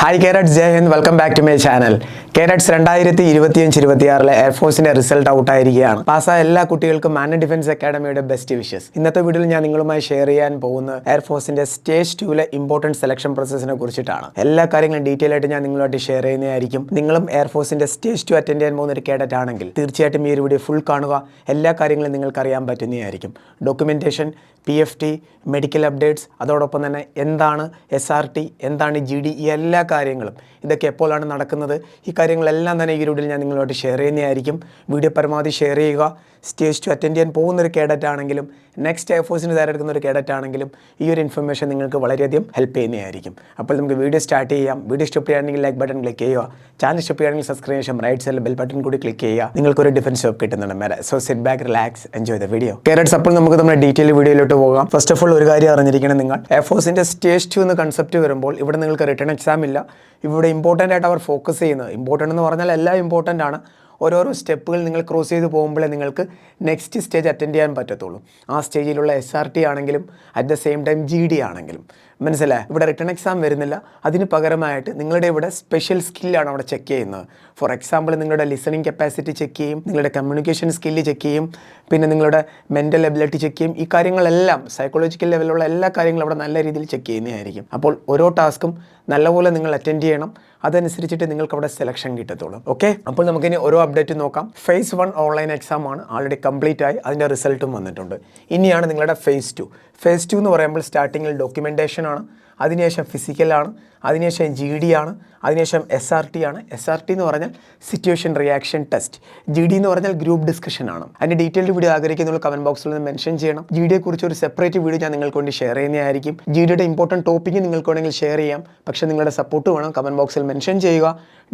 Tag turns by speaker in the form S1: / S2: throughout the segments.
S1: Hi cadet Jai Hind welcome back to my channel cadets രണ്ടായിരത്തി ഇരുപത്തിയഞ്ച് ഇരുപത്തിയാറിലെ എയർഫോഴ്സിന്റെ result out ആയിരിക്കുകയാണ് പാസ്സായ എല്ലാ കുട്ടികൾക്കും man defence academy best wishes ഇന്നത്തെ വീഡിയോയിൽ ഞാൻ നിങ്ങളുമായി ഷെയർ ചെയ്യാൻ പോകുന്ന എയർഫോഴ്സിന്റെ സ്റ്റേജ് ടൂലെ ഇമ്പോർട്ടന്റ് സെലക്ഷൻ പ്രോസസ്സിനെ കുറിച്ചിട്ടാണ്. എല്ലാ കാര്യങ്ങളും ഡീറ്റെയിൽ ആയിട്ട് ഞാൻ നിങ്ങളുമായിട്ട് ഷെയർ ചെയ്യുന്നതായിരിക്കും. നിങ്ങളും എയർഫോഴ്സിന്റെ സ്റ്റേജ് ടു അറ്റൻഡ് ചെയ്യാൻ പോകുന്ന ഒരു കേഡറ്റ് ആണെങ്കിൽ തീർച്ചയായിട്ടും ഈ ഒരു വീഡിയോ ഫുൾ കാണുക. എല്ലാ കാര്യങ്ങളും നിങ്ങൾക്ക് അറിയാൻ പറ്റുന്നതായിരിക്കും. Documentation P F T medical updates അതോടൊപ്പം തന്നെ എന്താണ് എസ് ആർ ടി എന്താണ് ജി ഡി ഈ എല്ലാ കാര്യങ്ങളും. ഇതൊക്കെ എപ്പോഴാണ് നടക്കുന്നത്? ഈ കാര്യങ്ങളെല്ലാം തന്നെ ഈ വീഡിയോയിൽ ഞാൻ നിങ്ങളുമായിട്ട് ഷെയർ ചെയ്യുന്നതായിരിക്കും. വീഡിയോ പരമാവധി ഷെയർ ചെയ്യുക. സ്റ്റേജ് ടു അറ്റൻഡ് ചെയ്യാൻ പോകുന്ന ഒരു കേഡറ്റ് ആണെങ്കിലും നെക്സ്റ്റ് എയർഫോഴ്സിന് തയ്യാറെടുക്കുന്ന ഒരു കേഡറ്റ് ആണെങ്കിലും ഈ ഒരു ഇൻഫർമേഷൻ നിങ്ങൾക്ക് വളരെയധികം ഹെൽപ്പ് ചെയ്യുന്നതായിരിക്കും. അപ്പോൾ നമുക്ക് വീഡിയോ സ്റ്റാർട്ട് ചെയ്യാം. വീഡിയോ സ്റ്റോപ്പ് ചെയ്യുകയാണെങ്കിൽ ലൈക്ക് ബട്ടൺ ക്ലിക്ക് ചെയ്യുക. ചാനൽ സ്റ്റോപ്പ് ചെയ്യുകയാണെങ്കിൽ സബ്സ്ക്രൈബ് ചെയ്യാം. റൈറ്റ് സൈഡിൽ ബെൽ ബട്ടൺ കൂടി ക്ലിക്ക് ചെയ്യുക. നിങ്ങൾക്ക് ഒരു ഡിഫൻസ് സ്റ്റോപ്പ് കിട്ടുന്നുണ്ട്. മേലെ. So sit back relax enjoy the video cadets അപ്പോൾ നമുക്ക് നമ്മുടെ ഡീറ്റെയിൽ വീഡിയോയിലോട്ട് പോകാം ഫസ്റ്റ് ഓഫ് ഓൾ ഒരു കാര്യം അറിഞ്ഞിരിക്കണം നിങ്ങൾ. എഫോസിന്റെ സ്റ്റേജ് ടു എന്ന കൺസെപ്റ്റ് വരുമ്പോൾ ഇവിടെ നിങ്ങൾക്ക് റിട്ടേൺ എക്സാം ഇല്ല. ഇവിടെ ഇമ്പോർട്ടന്റ് ആയിട്ട് അവർ ഫോക്കസ് ചെയ്യുന്നത്. ഇമ്പോർട്ടന്റ് എന്ന് പറഞ്ഞാൽ എല്ലാം ഇമ്പോർട്ടന്റ് ആണ്. ഓരോരോ സ്റ്റെപ്പുകൾ നിങ്ങൾ ക്രോസ് ചെയ്ത് പോകുമ്പോഴേ നിങ്ങൾക്ക് നെക്സ്റ്റ് സ്റ്റേജ് അറ്റൻഡ് ചെയ്യാൻ പറ്റത്തുള്ളൂ. ആ സ്റ്റേജിലുള്ള എസ് ആർ ടി ആണെങ്കിലും at the same time G D ആണെങ്കിലും. മനസ്സിലായി? ഇവിടെ റിട്ടേൺ എക്സാം വരുന്നില്ല. അതിന് പകരമായിട്ട് നിങ്ങളുടെ ഇവിടെ സ്പെഷ്യൽ സ്കില്ലാണ് അവിടെ ചെക്ക് ചെയ്യുന്നത്. ഫോർ എക്സാമ്പിൾ നിങ്ങളുടെ ലിസണിങ് കപ്പാസിറ്റി ചെക്ക് ചെയ്യും നിങ്ങളുടെ കമ്മ്യൂണിക്കേഷൻ സ്കില്ല് ചെക്ക് ചെയ്യും പിന്നെ നിങ്ങളുടെ മെന്റൽ എബിലിറ്റി ചെക്ക് ചെയ്യും. ഈ കാര്യങ്ങളെല്ലാം സൈക്കോളജിക്കൽ ലെവലുള്ള എല്ലാ കാര്യങ്ങളും അവിടെ നല്ല രീതിയിൽ ചെക്ക് ചെയ്യുന്നതായിരിക്കും. അപ്പോൾ ഓരോ ടാസ്കും നല്ലപോലെ നിങ്ങൾ അറ്റൻഡ് ചെയ്യണം. അതനുസരിച്ചിട്ട് നിങ്ങൾക്ക് അവിടെ സെലക്ഷൻ കിട്ടത്തുള്ളൂ. ഓക്കെ അപ്പോൾ നമുക്കിനി ഓരോ അപ്ഡേറ്റ് നോക്കാം. ഫേസ് വൺ ഓൺലൈൻ എക്സാം ആണ്. ആൾറെഡി കംപ്ലീറ്റ് ആയി. അതിന്റെ റിസൾട്ടും വന്നിട്ടുണ്ട്. ഇനിയാണ് നിങ്ങളുടെ ഫേസ് ടു ഫേസ് ടു എന്ന് പറയുമ്പോൾ സ്റ്റാർട്ടിങ്ങിൽ ഡോക്യുമെന്റേഷൻ ആണ്. അതിനുശേഷം ഫിസിക്കലാണ് അതിനുശേഷം ജി ഡി ആണ് അതിനുശേഷം എസ് ആർ ടി ആണ്. എസ് ആർ ടി എന്ന് പറഞ്ഞാൽ situation reaction test G D എന്ന് പറഞ്ഞാൽ ഗ്രൂപ്പ് ഡിസ്കഷൻ ആണ്. അതിന്റെ ഡീറ്റെയിൽഡ് വീഡിയോ ആഗ്രഹിക്കുന്ന കമന്റ് ബോക്സിൽ നിന്ന് മെൻഷൻ ചെയ്യണം. ജി ഡിയെ കുറിച്ച് ഒരു സെപ്പറേറ്റ് വീഡിയോ ഞാൻ നിങ്ങൾക്ക് വേണ്ടി ഷെയർ ചെയ്യുന്നതായിരിക്കും. ജി ഡിയുടെ ഇമ്പോർട്ടന്റ് ടോപ്പിക്ക് നിങ്ങൾക്ക് വേണമെങ്കിൽ ഷെയർ ചെയ്യാം. പക്ഷേ നിങ്ങളുടെ സപ്പോർട്ട് വേണം. കമന്റ് ബോക്സിൽ മെൻഷൻ ചെയ്യുക.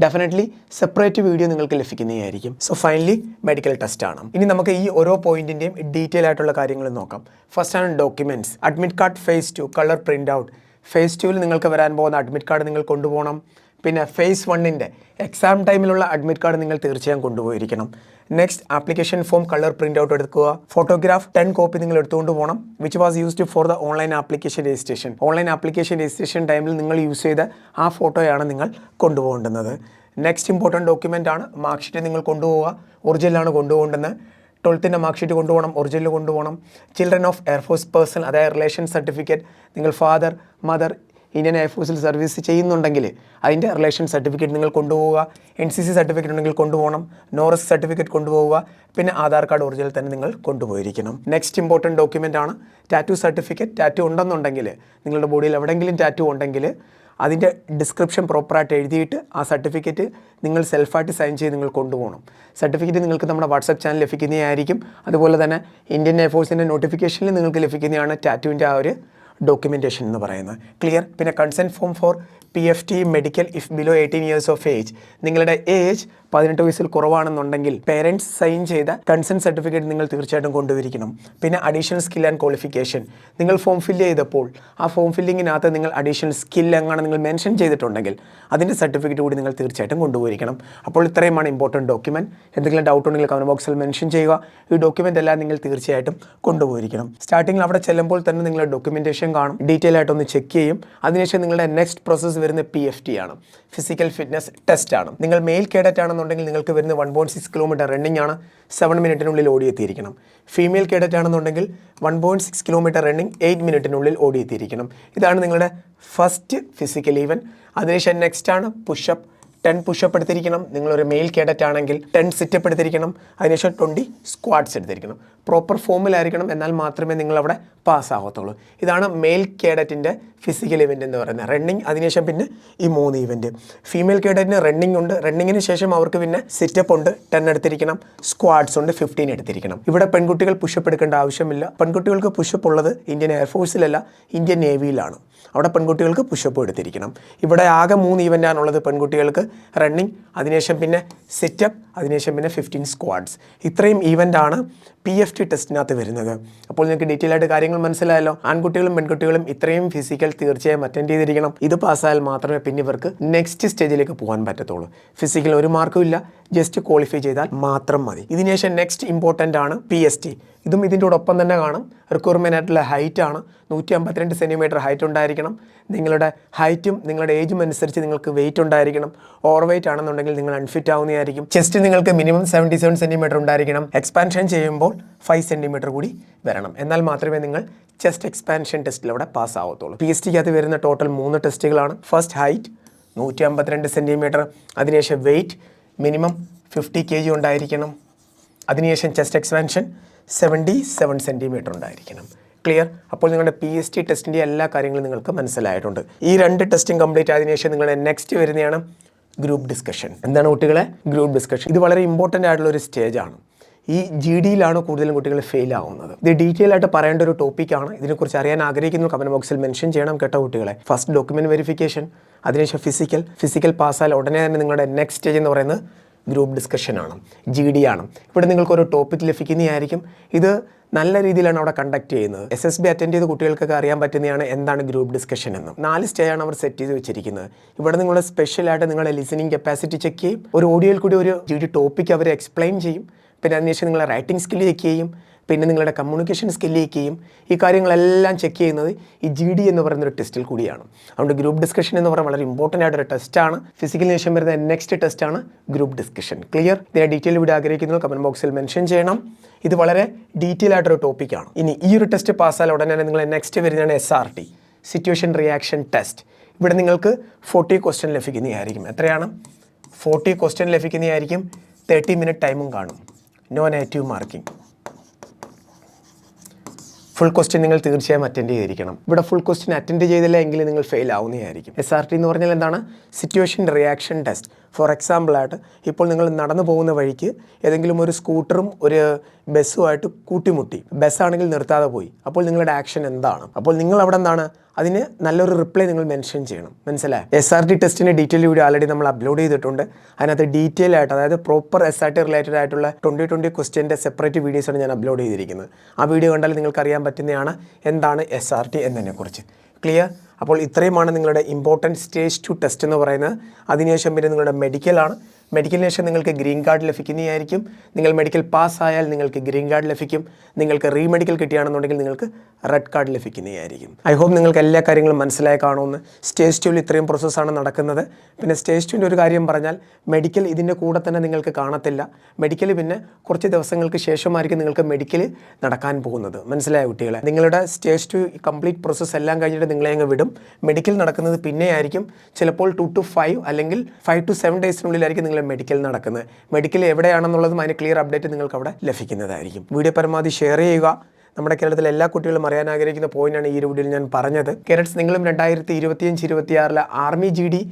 S1: ഡെഫിനറ്റ്ലി സെപ്പറേറ്റ് വീഡിയോ നിങ്ങൾക്ക് ലഭിക്കുന്നതായിരിക്കും. സോ ഫൈനലി മെഡിക്കൽ ടെസ്റ്റ് ആണ്. ഇനി നമുക്ക് ഈ ഓരോ പോയിന്റിന്റെയും ഡീറ്റെയിൽ ആയിട്ടുള്ള കാര്യങ്ങൾ നോക്കാം. ഫസ്റ്റ് ആണ് documents admit card phase two colour print out phase ടുവിൽ നിങ്ങൾക്ക് വരാൻ പോകുന്ന അഡ്മിറ്റ് കാർഡ് നിങ്ങൾ കൊണ്ടുപോകണം. പിന്നെ ഫേസ് വണ്ണിന്റെ എക്സാം ടൈമിലുള്ള അഡ്മിറ്റ് കാർഡ് നിങ്ങൾ തീർച്ചയായും കൊണ്ടുപോയിരിക്കണം. Next application form colour print out എടുക്കുക. ഫോട്ടോഗ്രാഫ് ടെൻ കോപ്പി നിങ്ങൾ എടുത്തുകൊണ്ട് പോകണം which was used for the online application registration online application registration ടൈമിൽ നിങ്ങൾ യൂസ് ചെയ്ത ആ ഫോട്ടോയാണ് നിങ്ങൾ കൊണ്ടുപോകേണ്ടുന്നത്. നെക്സ്റ്റ് ഇമ്പോർട്ടന്റ് ഡോക്യുമെന്റ് ആണ് മാർക്ക് ഷീറ്റ് നിങ്ങൾ കൊണ്ടുപോവുക. ഒറിജിനലാണ് കൊണ്ടുപോകേണ്ടത് ട്വൽത്തിന്റെ മാർക്ക് ഷീറ്റ് കൊണ്ടുപോകണം ഒറിജിനൽ കൊണ്ടുപോകണം. Children of air force person അതായത് റിലേഷൻ സർട്ടിഫിക്കറ്റ് നിങ്ങൾ ഫാദർ മദർ ഇന്ത്യൻ എയർഫോഴ്സിൽ സർവീസ് ചെയ്യുന്നുണ്ടെങ്കിൽ അതിന്റെ റിലേഷൻ സർട്ടിഫിക്കറ്റ് നിങ്ങൾ കൊണ്ടുപോവുക. എൻ സി സി സർട്ടിഫിക്കറ്റ് ഉണ്ടെങ്കിൽ കൊണ്ടുപോകണം. നോറസ് സർട്ടിഫിക്കറ്റ് കൊണ്ടുപോവുക. പിന്നെ ആധാർ കാർഡ് ഒറിജിനൽ തന്നെ നിങ്ങൾ കൊണ്ടുപോയിരിക്കണം. നെക്സ്റ്റ് ഇമ്പോർട്ടന്റ് ഡോക്യുമെന്റ് ആണ്. ടാറ്റു സർട്ടിഫിക്കറ്റ് ടാറ്റു ഉണ്ടെന്നുണ്ടെങ്കിൽ നിങ്ങളുടെ ബോഡിയിൽ എവിടെയെങ്കിലും ടാറ്റു ഉണ്ടെങ്കിൽ അതിന്റെ ഡിസ്ക്രിപ്ഷൻ പ്രോപ്പറായിട്ട് എഴുതിയിട്ട് ആ സർട്ടിഫിക്കറ്റ് നിങ്ങൾ സെൽഫായിട്ട് സൈൻ ചെയ്ത് നിങ്ങൾ കൊണ്ടുപോകണം. സർട്ടിഫിക്കറ്റ് നിങ്ങൾക്ക് നമ്മുടെ വാട്സപ്പ് ചാനൽ ലഭിക്കുന്നതായിരിക്കും. അതുപോലെ തന്നെ ഇന്ത്യൻ എയർഫോഴ്സിന്റെ നോട്ടിഫിക്കേഷനിൽ നിങ്ങൾക്ക് ലഭിക്കുന്നതാണ് ടാറ്റുവിന്റെ ആ ഒരു ഡോക്യുമെന്റേഷൻ എന്ന് പറയുന്നത്. ക്ലിയർ പിന്നെ consent form for P F T medical if below eighteen years of age നിങ്ങളുടെ ഏജ് പതിനെട്ട് വയസ്സിൽ കുറവാണെന്നുണ്ടെങ്കിൽ പേരൻസ് സൈൻ ചെയ്ത കൺസെന്റ് സർട്ടിഫിക്കറ്റ് നിങ്ങൾ തീർച്ചയായിട്ടും കൊണ്ടുവരിക്കണം. പിന്നെ അഡീഷണൽ സ്കിൽ ആൻഡ് ക്വാളിഫിക്കേഷൻ നിങ്ങൾ ഫോം ഫില്ല് ചെയ്തപ്പോൾ ആ ഫോം ഫില്ലിങ്ങിനകത്ത് നിങ്ങൾ അഡീഷണൽ സ്കിൽ എങ്ങാണ് നിങ്ങൾ മെൻഷൻ ചെയ്തിട്ടുണ്ടെങ്കിൽ അതിന്റെ സർട്ടിഫിക്കറ്റ് കൂടി നിങ്ങൾ തീർച്ചയായിട്ടും കൊണ്ടുപോയിരിക്കണം അപ്പോൾ ഇത്രയുമാണ് ഇമ്പോർട്ടന്റ് ഡോക്യുമെന്റ് എന്തെങ്കിലും ഡൗട്ട് ഉണ്ടെങ്കിൽ കമന്റ് ബോക്സിൽ മെൻഷൻ ചെയ്യുക. ഈ ഡോക്യുമെന്റ് എല്ലാം നിങ്ങൾ തീർച്ചയായിട്ടും കൊണ്ടുപോയിരിക്കണം. സ്റ്റാർട്ടിങ്ങിൽ അവിടെ ചെല്ലുമ്പോൾ തന്നെ നിങ്ങളുടെ ഡോക്യുമെന്റേഷൻ കാണും. ഡീറ്റെയിൽ ആയിട്ടൊന്ന് ചെക്ക് ചെയ്യും. അതിനുശേഷം നിങ്ങളുടെ നെക്സ്റ്റ് പ്രോസസ്സ് വരുന്ന പി എഫ് ടി ആണ്. ഫിസിക്കൽ ഫിറ്റ്നസ് ടെസ്റ്റ് ആണ്. നിങ്ങൾ മെയിൽ കേഡറ്റ് ആണെന്നുണ്ടെങ്കിൽ നിങ്ങൾക്ക് വരുന്ന one point six kilometre running ആണ് സെവൻ മിനിറ്റിനുള്ളിൽ ഓടിയെത്തിയിരിക്കണം. ഫീമെയിൽ കേഡറ്റ് ആണെന്നുണ്ടെങ്കിൽ one point six kilometre running eight മിനിറ്റിനുള്ളിൽ ഓടിയെത്തിയിരിക്കണം. ഇതാണ് നിങ്ങളുടെ ഫസ്റ്റ് ഫിസിക്കൽ ഈവൻ അതിനുശേഷം നെക്സ്റ്റ് ആണ് പുഷപ്പ് ടെൻ പുഷപ്പ് എടുത്തിരിക്കണം. നിങ്ങളൊരു മെയിൽ കേഡറ്റ് ആണെങ്കിൽ ടെൻ സിറ്റപ്പ് എടുത്തിരിക്കണം. അതിനുശേഷം ട്വന്റി സ്ക്വാഡ്സ് എടുത്തിരിക്കണം. പ്രോപ്പർ ഫോമിലായിരിക്കണം എന്നാൽ മാത്രമേ നിങ്ങൾ അവിടെ പാസ്സാകത്തുള്ളൂ ഇതാണ് മെയിൽ കേഡറ്റിന്റെ ഫിസിക്കൽ ഇവന്റ് എന്ന് പറയുന്നത്. റണ്ണിങ് അതിനുശേഷം പിന്നെ ഈ മൂന്ന് ഇവന്റ് ഫീമെയിൽ കേഡറ്റിന് റണ്ണിങ് ഉണ്ട്. റണ്ണിങ്ങിന് ശേഷം അവർക്ക് പിന്നെ സിറ്റപ്പ് ഉണ്ട്. ടെൻ എടുത്തിരിക്കണം. സ്ക്വാഡ്സ് ഉണ്ട്. ഫിഫ്റ്റീൻ എടുത്തിരിക്കണം. ഇവിടെ പെൺകുട്ടികൾ പുഷപ്പ് എടുക്കേണ്ട ആവശ്യമില്ല. പെൺകുട്ടികൾക്ക് പുഷപ്പ് ഉള്ളത് ഇന്ത്യൻ എയർഫോഴ്സിലല്ല ഇന്ത്യൻ നേവിയിലാണ് അവിടെ പെൺകുട്ടികൾക്ക് പുഷപ്പ് എടുത്തിരിക്കണം. ഇവിടെ ആകെ മൂന്ന് ഇവന്റാണുള്ളത് പെൺകുട്ടികൾക്ക്. റണ്ണിങ് അതിനുശേഷം പിന്നെ സെറ്റപ്പ് അതിനുശേഷം പിന്നെ ഫിഫ്റ്റീൻ സ്ക്വാഡ്സ് ഇത്രയും ഈവന്റാണ് പി എഫ് ടി ടെസ്റ്റിനകത്ത് വരുന്നത്. അപ്പോൾ നിങ്ങൾക്ക് ഡീറ്റെയിൽ ആയിട്ട് കാര്യങ്ങൾ മനസ്സിലായല്ലോ. ആൺകുട്ടികളും പെൺകുട്ടികളും ഇത്രയും ഫിസിക്കൽ തീർച്ചയായും അറ്റൻഡ് ചെയ്തിരിക്കണം. ഇത് പാസ്സായാൽ മാത്രമേ പിന്നെ ഇവർക്ക് നെക്സ്റ്റ് സ്റ്റേജിലേക്ക് പോകാൻ പറ്റത്തുള്ളൂ. ഫിസിക്കൽ ഒരു മാർക്കും ഇല്ല. ജസ്റ്റ് ക്വാളിഫൈ ചെയ്താൽ മാത്രം മതി. ഇതിനുശേഷം നെക്സ്റ്റ് ഇമ്പോർട്ടന്റ് ആണ് പി എസ് ടി ഇതും ഇതിന്റെ ഒപ്പം തന്നെ കാണും. റിക്വയർമെന്റ് ആയിട്ടുള്ള ഹൈറ്റ് ആണ്. നൂറ്റി അമ്പത്തിരണ്ട് സെന്റിമീറ്റർ ഹൈറ്റ് ഉണ്ടായിരിക്കണം. നിങ്ങളുടെ ഹൈറ്റും നിങ്ങളുടെ ഏജും അനുസരിച്ച് നിങ്ങൾക്ക് വെയിറ്റ് ഉണ്ടായിരിക്കണം. ഓവർ വെയിറ്റ് ആണെന്നുണ്ടെങ്കിൽ നിങ്ങൾ അൺഫിറ്റ് ആവുന്നതായിരിക്കും. ചെസ്റ്റ് നിങ്ങൾക്ക് മിനിമം സെവന്റി സെവൻ സെന്റിമീറ്റർ ഉണ്ടായിരിക്കണം. എക്സ്പാൻഷൻ ചെയ്യുമ്പോൾ ഫൈവ് സെന്റിമീറ്റർ കൂടി വരണം. എന്നാൽ മാത്രമേ നിങ്ങൾ ചെസ്റ്റ് എക്സ്പാൻഷൻ ടെസ്റ്റിലൂടെ പാസ് ആവത്തുള്ളൂ. പി എസ് ടിക്കകത്ത് വരുന്ന ടോട്ടൽ മൂന്ന് ടെസ്റ്റുകളാണ് ഫസ്റ്റ് ഹൈറ്റ് നൂറ്റി അമ്പത്തിരണ്ട് സെന്റിമീറ്റർ അതിനുശേഷം weight minimum fifty K G ഉണ്ടായിരിക്കണം. അതിനുശേഷം chest expansion seventy seven centimetre ഉണ്ടായിരിക്കണം ക്ലിയർ? അപ്പോൾ നിങ്ങളുടെ പി എസ് ടി ടെസ്റ്റിന്റെ എല്ലാ കാര്യങ്ങളും നിങ്ങൾക്ക് മനസ്സിലായിട്ടുണ്ട്. ഈ രണ്ട് ടെസ്റ്റും കംപ്ലീറ്റ് ആയതിനു ശേഷം നിങ്ങളുടെ നെക്സ്റ്റ് വരുന്നതാണ് ഗ്രൂപ്പ് ഡിസ്കഷൻ. എന്താണ് കുട്ടികളെ? Group discussion. ഇത് വളരെ ഇമ്പോർട്ടന്റ് ആയിട്ടുള്ള ഒരു സ്റ്റേജ് ആണ്. ഈ ജി ഡിയിലാണ് കൂടുതലും കുട്ടികൾ ഫെയിൽ ആവുന്നത്. ഇത് ഡീറ്റെയിൽ ആയിട്ട് പറയേണ്ട ഒരു ടോപ്പിക്കാണ് ഇതിനെക്കുറിച്ച് അറിയാൻ ആഗ്രഹിക്കുന്ന. കമന്റ് ബോക്സിൽ മെൻഷൻ ചെയ്യണം കേട്ട കുട്ടികളെ. ഫസ്റ്റ് ഡോക്യുമെന്റ് വെരിഫിക്കേഷൻ അതിനുശേഷം ഫിസിക്കൽ ഫിസിക്കൽ പാസ്സായാൽ ഉടനെ തന്നെ നിങ്ങളുടെ നെക്സ്റ്റ് സ്റ്റേജ് എന്ന് പറയുന്നത് ഗ്രൂപ്പ് ഡിസ്കഷനാണ് ജി ഡി ആണ്. ഇവിടെ നിങ്ങൾക്ക് ഒരു ടോപ്പിക് ലഭിക്കുന്നതായിരിക്കും. ഇത് നല്ല രീതിയിലാണ് അവിടെ കണ്ടക്ട് ചെയ്യുന്നത്. എസ് എസ് ബി അറ്റൻഡ് ചെയ്ത കുട്ടികൾക്കൊക്കെ അറിയാൻ പറ്റുന്നതാണ് എന്താണ് ഗ്രൂപ്പ് ഡിസ്കഷൻ എന്ന്. നാല് സ്റ്റേ ആണ് അവർ സെറ്റ് ചെയ്ത് വെച്ചിരിക്കുന്നത്. ഇവിടെ നിങ്ങളുടെ സ്പെഷ്യലായിട്ട് നിങ്ങളുടെ ലിസണിങ് കപ്പാസിറ്റി ചെക്ക് ചെയ്യും. ഒരു ഓഡിയോയിൽ കൂടി ഒരു ജി ഡി ടോപ്പിക് അവർ എക്സ്പ്ലെയിൻ ചെയ്യും. പിന്നെ അതിനുശേഷം നിങ്ങളുടെ റൈറ്റിംഗ് സ്കില്ല് ചെക്ക് ചെയ്യും. പിന്നെ നിങ്ങളുടെ കമ്മ്യൂണിക്കേഷൻ സ്കില്ലേക്കെയും ഈ കാര്യങ്ങളെല്ലാം ചെക്ക് ചെയ്യുന്നത് ഈ ജി ഡി എന്ന് പറയുന്ന ഒരു ടെസ്റ്റിൽ കൂടിയാണ്. അതുകൊണ്ട് ഗ്രൂപ്പ് ഡിസ്കഷൻ എന്ന് പറയുന്നത് വളരെ ഇമ്പോർട്ടന്റ് ആയിട്ടൊരു ടെസ്റ്റാണ് ഫിസിക്കലിന് ശേഷം വരുന്ന നെക്സ്റ്റ് ടെസ്റ്റാണ് ഗ്രൂപ്പ് ഡിസ്കഷൻ ക്ലിയർ ഇതിനെ ഡീറ്റെയിൽ ഇവിടെ ആഗ്രഹിക്കുന്നത് കമന്റ് ബോക്സിൽ മെൻഷൻ ചെയ്യണം. ഇത് വളരെ ഡീറ്റെയിൽ ആയിട്ടൊരു ടോപ്പിക്കാണ് ഇനി ഈ ഒരു ടെസ്റ്റ് പാസ്സായാൽ ഉടനെ തന്നെ നിങ്ങൾ നെക്സ്റ്റ് വരുന്നതാണ് S R T situation reaction test ഇവിടെ നിങ്ങൾക്ക് ഫോർട്ടി ക്വസ്റ്റ്യൻ ലഭിക്കുന്നതായിരിക്കും. എത്രയാണ്? ഫോർട്ടി ക്വസ്റ്റ്യൻ ലഭിക്കുന്നതായിരിക്കും. തേർട്ടി മിനിറ്റ് ടൈമും കാണും. No negative marking full question നിങ്ങൾ തീർച്ചയായും അറ്റൻഡ് ചെയ്തിരിക്കണം. ഇവിടെ ഫുൾ ക്വസ്റ്റ്യൻ അറ്റൻഡ് ചെയ്തില്ല എങ്കിൽ നിങ്ങൾ ഫെയിൽ ആവുന്നതായിരിക്കും. എസ് ആർ ടി എന്ന് പറഞ്ഞാൽ എന്താണ്? Situation reaction test for example ആയിട്ട് ഇപ്പോൾ നിങ്ങൾ നടന്നു പോകുന്ന വഴിക്ക് ഏതെങ്കിലും ഒരു സ്കൂട്ടറും ഒരു ബസ്സുമായിട്ട് കൂട്ടിമുട്ടി. ബസ്സാണെങ്കിൽ നിർത്താതെ പോയി. അപ്പോൾ നിങ്ങളുടെ ആക്ഷൻ എന്താണ്? അപ്പോൾ നിങ്ങൾ അവിടെ എന്താണ്? അതിന് നല്ലൊരു റിപ്ലൈ നിങ്ങൾ മെൻഷൻ ചെയ്യണം. മനസ്സിലായി? എസ് ആർ ടി ടെസ്റ്റിന്റെ ഡീറ്റെയിൽ വീഡിയോ ആൾറെഡി നമ്മൾ അപ്ലോഡ് ചെയ്തിട്ടുണ്ട്. അതിനകത്ത് ഡീറ്റെയിൽ ആയിട്ട് അതായത് proper S R T related ആയിട്ടുള്ള ട്വന്റി ട്വന്റി ക്വസ്റ്റ്യന്റെ സെപ്പറേറ്റ് വീഡിയോസാണ് ഞാൻ അപ്ലോഡ് ചെയ്തിരിക്കുന്നത്. ആ വീഡിയോ കണ്ടാൽ നിങ്ങൾക്ക് അറിയാൻ പറ്റുന്നതാണ് എന്താണ് എസ് ആർ ടി എന്നതിനെക്കുറിച്ച്. ക്ലിയർ അപ്പോൾ ഇത്രയുമാണ് നിങ്ങളുടെ ഇമ്പോർട്ടന്റ് സ്റ്റേജ് ടു ടെസ്റ്റ് എന്ന് പറയുന്നത്. അതിനുശേഷം പിന്നെ നിങ്ങളുടെ മെഡിക്കലാണ് മെഡിക്കലിന് ശേഷം നിങ്ങൾക്ക് ഗ്രീൻ കാർഡ് ലഭിക്കുന്നതായിരിക്കും. നിങ്ങൾ മെഡിക്കൽ പാസ് ആയാൽ നിങ്ങൾക്ക് ഗ്രീൻ കാർഡ് ലഭിക്കും. നിങ്ങൾക്ക് റീമെഡിക്കൽ കിട്ടുകയാണെന്നുണ്ടെങ്കിൽ നിങ്ങൾക്ക് റെഡ് കാർഡ് ലഭിക്കുന്നതായിരിക്കും. ഐ ഹോപ്പ് നിങ്ങൾക്ക് എല്ലാ കാര്യങ്ങളും മനസ്സിലായി കാണുമെന്ന്. സ്റ്റേജ് ടുവിൽ ഇത്രയും പ്രോസസ്സാണ് നടക്കുന്നത്. പിന്നെ സ്റ്റേജ് ടുവിന്റെ ഒരു കാര്യം പറഞ്ഞാൽ മെഡിക്കൽ ഇതിന്റെ കൂടെ തന്നെ നിങ്ങൾക്ക് കാണത്തില്ല. മെഡിക്കൽ പിന്നെ കുറച്ച് ദിവസങ്ങൾക്ക് ശേഷമായിരിക്കും നിങ്ങൾക്ക് മെഡിക്കൽ നടക്കാൻ പോകുന്നത്. മനസ്സിലായ കുട്ടികളെ? നിങ്ങളുടെ സ്റ്റേജ് ടു കംപ്ലീറ്റ് പ്രോസസ്സ് എല്ലാം കഴിഞ്ഞിട്ട് നിങ്ങളെ അങ്ങ് വിടും. മെഡിക്കൽ നടക്കുന്നത് പിന്നെയായിരിക്കും. ചിലപ്പോൾ ടു ടു ഫൈവ് അല്ലെങ്കിൽ ഫൈവ് ടു സെവൻ ഡേയ്സിനുള്ളിലായിരിക്കും നിങ്ങളുടെ മെഡിക്കൽ നടക്കുന്നത് മെഡിക്കൽ എവിടെയാണെന്നുള്ളതും അതിന് ക്ലിയർ അപ്ഡേറ്റ് നിങ്ങൾക്ക് അവിടെ ലഭിക്കുന്നതായിരിക്കും. വീഡിയോ പരമാവധി ഷെയർ ചെയ്യുക. നമ്മുടെ കേരളത്തിലെ എല്ലാ കുട്ടികളും അറിയാൻ ആഗ്രഹിക്കുന്ന പോയിന്റാണ് ഈ വീഡിയോയിൽ ഞാൻ പറഞ്ഞത്. കേരളത്തിൽ നിങ്ങളും രണ്ടായിരത്തി ഇരുപത്തിയഞ്ച് ഇരുപത്തിയാറിലെ army G D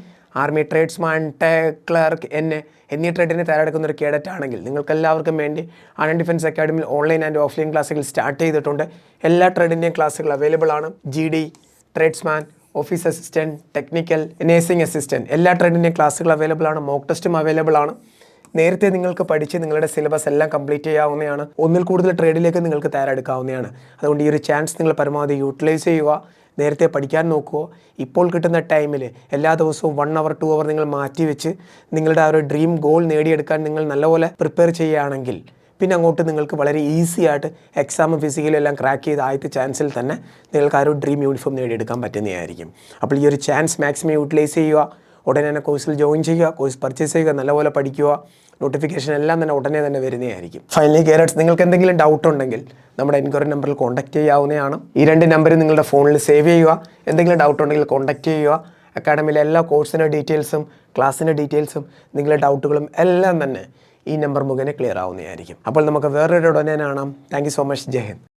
S1: army tradesman ടെ ക്ലർക്ക് എന്നെ എന്നീ ട്രേഡിനെ തയ്യാറെടുക്കുന്ന ഒരു കേഡറ്റ് ആണെങ്കിൽ നിങ്ങൾക്കെല്ലാവർക്കും വേണ്ടി ആനന്ദ് ഡിഫൻസ് അക്കാഡമിയിൽ ഓൺലൈൻ ആൻഡ് ഓഫ്ലൈൻ ക്ലാസ്സുകൾ സ്റ്റാർട്ട് ചെയ്തിട്ടുണ്ട്. എല്ലാ ട്രേഡിന്റെയും ക്ലാസ്സുകൾ അവൈലബിൾ ആണ്. G D tradesman office assistant technical nursing assistant എല്ലാ ട്രേഡിന്റെയും ക്ലാസ്സുകൾ അവൈലബിൾ ആണ് മോക്ക് ടെസ്റ്റും അവൈലബിൾ ആണ്. നേരത്തെ നിങ്ങൾക്ക് പഠിച്ച് നിങ്ങളുടെ സിലബസ് എല്ലാം കംപ്ലീറ്റ് ചെയ്യാവുന്നതാണ്. ഒന്നിൽ കൂടുതൽ ട്രേഡിലേക്ക് നിങ്ങൾക്ക് തയ്യാറെടുക്കാവുന്നതാണ്. അതുകൊണ്ട് ഈ ഒരു ചാൻസ് നിങ്ങൾ പരമാവധി യൂട്ടിലൈസ് ചെയ്യുക നേരത്തെ പഠിക്കാൻ നോക്കുക. ഇപ്പോൾ കിട്ടുന്ന ടൈമിൽ എല്ലാ ദിവസവും വൺ അവർ ടു അവർ നിങ്ങൾ മാറ്റി വെച്ച് നിങ്ങളുടെ ആ ഒരു ഡ്രീം ഗോൾ നേടിയെടുക്കാൻ നിങ്ങൾ നല്ലപോലെ പ്രിപ്പയർ ചെയ്യുകയാണെങ്കിൽ പിന്നെ അങ്ങോട്ട് നിങ്ങൾക്ക് വളരെ ഈസി ആയിട്ട് എക്സാം ഫിസിക്കലും എല്ലാം ക്രാക്ക് ചെയ്ത് ആദ്യത്തെ ചാൻസിൽ തന്നെ നിങ്ങൾക്ക് ആ ഒരു ഡ്രീം യൂണിഫോം നേടിയെടുക്കാൻ പറ്റുന്നതായിരിക്കും. അപ്പോൾ ഈ ഒരു ചാൻസ് മാക്സിമം യൂട്ടിലൈസ് ചെയ്യുക ഉടനെ തന്നെ കോഴ്സിൽ ജോയിൻ ചെയ്യുക കോഴ്സ് പർച്ചേസ് ചെയ്യുക നല്ലപോലെ പഠിക്കുക നോട്ടിഫിക്കേഷൻ എല്ലാം തന്നെ ഉടനെ തന്നെ വരുന്നതായിരിക്കും. ഫൈനലി കേരറ്റ്സ് നിങ്ങൾക്ക് എന്തെങ്കിലും ഡൗട്ട് ഉണ്ടെങ്കിൽ നമ്മുടെ എൻക്വയറി നമ്പറിൽ കോൺടാക്ട് ചെയ്യാവുന്നതാണ്. ഈ രണ്ട് നമ്പർ നിങ്ങളുടെ ഫോണിൽ സേവ് ചെയ്യുക. എന്തെങ്കിലും ഡൗട്ട് ഉണ്ടെങ്കിൽ കോൺടാക്ട് ചെയ്യുക. അക്കാഡമിയിലെ എല്ലാ കോഴ്സിന്റെ ഡീറ്റെയിൽസും ക്ലാസ്സിന്റെ ഡീറ്റെയിൽസും നിങ്ങളുടെ ഡൗട്ടുകളും എല്ലാം തന്നെ ഈ നമ്പർ മുഖേന ക്ലിയർ ആവുന്നതായിരിക്കും. അപ്പോൾ നമുക്ക് വേറൊരു ഉടനെ കാണാം. Thank so much Jai Hind.